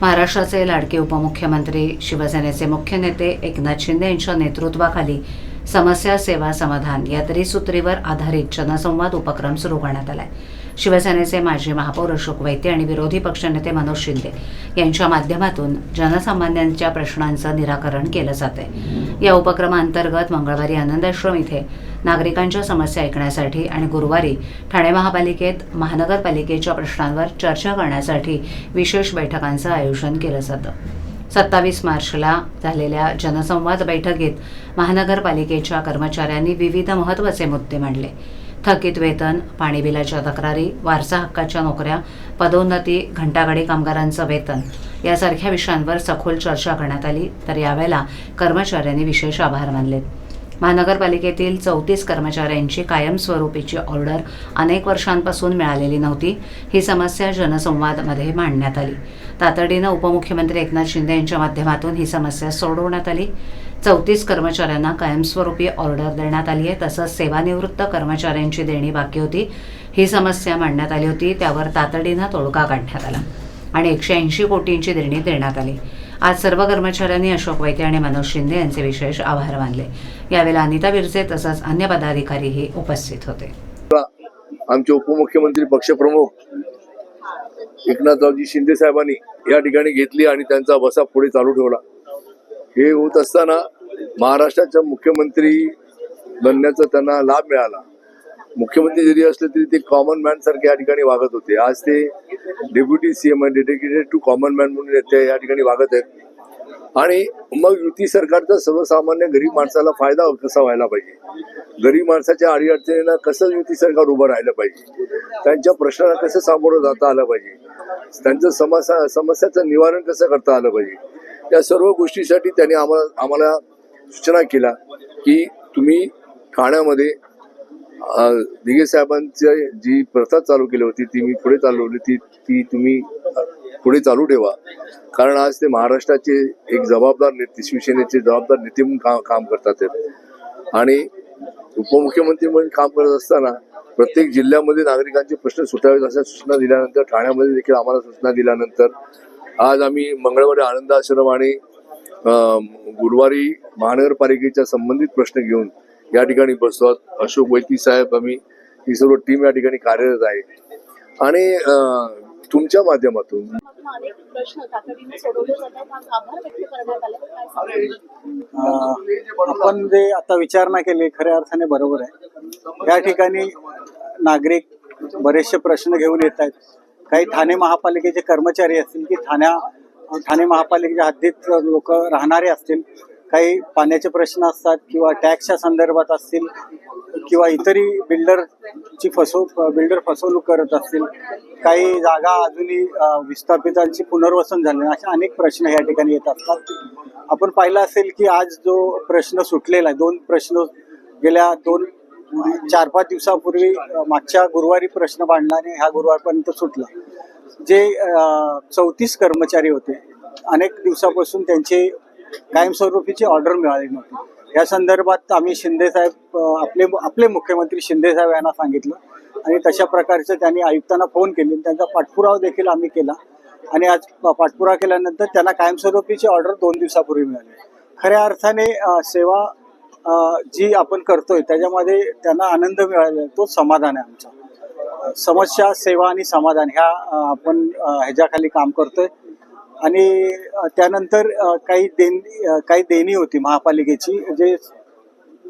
महाराष्ट्राचे लाडके उपमुख्यमंत्री शिवसेनेचे मुख्य नेते एकनाथ शिंदे यांच्या नेतृत्वाखाली समस्या सेवा समाधान या त्रिसूत्रीवर आधारित जनसंवाद उपक्रम सुरू करण्यात आलाय. शिवसेनेचे माजी महापौर अशोक वैद्य आणि विरोधी पक्षनेते मनोज शिंदे यांच्या माध्यमातून जनसामान्यांच्या प्रश्नांचं निराकरण केलं जात आहे या उपक्रमाअंतर्गत मंगळवारी आनंदाश्रम इथे नागरिकांच्या समस्या ऐकण्यासाठी आणि गुरुवारी ठाणे महापालिकेत महानगरपालिकेच्या प्रश्नांवर चर्चा करण्यासाठी विशेष बैठकांचं आयोजन केलं जातं. सत्तावीस मार्चला झालेल्या जनसंवाद बैठकीत महानगरपालिकेच्या कर्मचाऱ्यांनी विविध महत्त्वाचे मुद्दे मांडले. थकीत वेतन पाणी बिलाच्या तक्रारी वारसा हक्काच्या नोकऱ्या पदोन्नती घंटागाडी कामगारांचं वेतन यासारख्या विषयांवर सखोल चर्चा करण्यात आली तर यावेळेला कर्मचाऱ्यांनी विशेष आभार मानले महानगरपालिकेतील चौतीस कर्मचाऱ्यांची कायमस्वरूपीची ऑर्डर अनेक वर्षांपासून मिळालेली नव्हती. ही समस्या जनसंवादमध्ये मांडण्यात आली. तातडीनं उपमुख्यमंत्री एकनाथ शिंदे यांच्या माध्यमातून ही समस्या सोडवण्यात आली. चौतीस कर्मचाऱ्यांना कायमस्वरूपी ऑर्डर देण्यात आली आहे तसंच सेवानिवृत्त कर्मचाऱ्यांची देणी बाकी होती. ही समस्या मांडण्यात आली होती त्यावर तातडीनं तोडगा काढण्यात आला आणि एकशे ऐंशी कोटींची देणी देण्यात आली. आज सर्व कर्मचाऱ्यांनी अशोक वैद्य आणि मनोज शिंदे यांचे विशेष आभार मानले. यावेळेला अनिता बिरजे तसंच अन्य पदाधिकारीही उपस्थित होते. आमचे उपमुख्यमंत्री पक्षप्रमुख एकनाथरावजी शिंदे साहेबांनी या ठिकाणी घेतली आणि त्यांचा बसा पुढे चालू ठेवला. हे होत असताना महाराष्ट्राच्या मुख्यमंत्री बनण्याचा त्यांना लाभ मिळाला. मुख्यमंत्री जरी असले तरी ते कॉमन मॅन सारखे या ठिकाणी वागत होते. आज ते deputy CM dedicated to common man म्हणून ते या ठिकाणी वागत आहेत. आणि मग युती सरकारचा सर्वसामान्य गरीब माणसाला फायदा कसा व्हायला पाहिजे? गरीब माणसाच्या अडीअडचणींना कसं युती सरकार उभं राहिलं पाहिजे? त्यांच्या प्रश्नाला कसं सामोरं जाता आलं पाहिजे? त्यांचं समस्या समस्याचं निवारण कसं करता आलं पाहिजे? या सर्व गोष्टीसाठी त्यांनी आम्हाला आम्हाला सूचना केल्या की तुम्ही ठाण्यामध्ये दिघे साहेबांची जी प्रथा चालू केली होती ती मी पुढे चालवली ती ती तुम्ही पुढे चालू ठेवा. कारण आज ते महाराष्ट्राचे एक जबाबदार नेते शिवसेनेचे जबाबदार नेते म्हणून काम काम करतात आणि उपमुख्यमंत्री म्हणून काम करत असताना प्रत्येक जिल्ह्यामध्ये नागरिकांचे प्रश्न सुटावेत अशा सूचना दिल्यानंतर ठाण्यामध्ये देखील आम्हाला सूचना दिल्यानंतर आज आम्ही मंगळवारी आनंद आश्रम आणि गुरुवारी महानगरपालिकेच्या संबंधित प्रश्न घेऊन या ठिकाणी बसतो आहोत. अशोक वैती साहेब आम्ही ही सर्व टीम या ठिकाणी कार्यरत आहे. आणि तुमच्या माध्यमातून आपण जे आता विचारणा केली खऱ्या अर्थाने बरोबर आहे. या ठिकाणी नागरिक बरेचसे प्रश्न घेऊन येत आहेत. काही ठाणे महापालिकेचे कर्मचारी असतील की ठाण्या ठाणे महापालिकेच्या हद्दीत लोक राहणारे असतील काही पाण्याचे प्रश्न असतात किंवा टॅक्सच्या संदर्भात असतील किंवा इतरही बिल्डरची फसव बिल्डर फसवणूक करत असतील काही जागा अजूनही विस्थापितांची पुनर्वसन झाले असे अनेक प्रश्न या ठिकाणी येत असतात. आपण पाहिलं असेल की आज जो प्रश्न सुटलेला आहे दोन प्रश्न गेल्या दोन चार पाच दिवसापूर्वी मागच्या गुरुवारी प्रश्न मांडला आणि ह्या गुरुवारपर्यंत सुटला. जे चौतीस कर्मचारी होते अनेक दिवसापासून त्यांचे कायमस्वरूपीची ऑर्डर मिळाली नव्हती. या संदर्भात आम्ही शिंदे साहेब आपले आपले मुख्यमंत्री शिंदे साहेब यांना सांगितलं. आणि तशा प्रकारचं त्यांनी आयुक्तांना फोन केले आणि त्यांचा पाठपुरावा देखील आम्ही केला. आणि आज पाठपुरा पाठपुरावा केल्यानंतर त्यांना कायमस्वरूपीची ऑर्डर दोन दिवसापूर्वी मिळाली. खऱ्या अर्थाने सेवा जी आपण करतोय त्याच्यामध्ये त्यांना आनंद मिळाला तो समाधान आहे आमचा. समस्या सेवा आणि समाधान ह्या आपण ह्याच्याखाली काम करतोय. आणि त्यानंतर काही देणी काही देणी होती महापालिकेची जे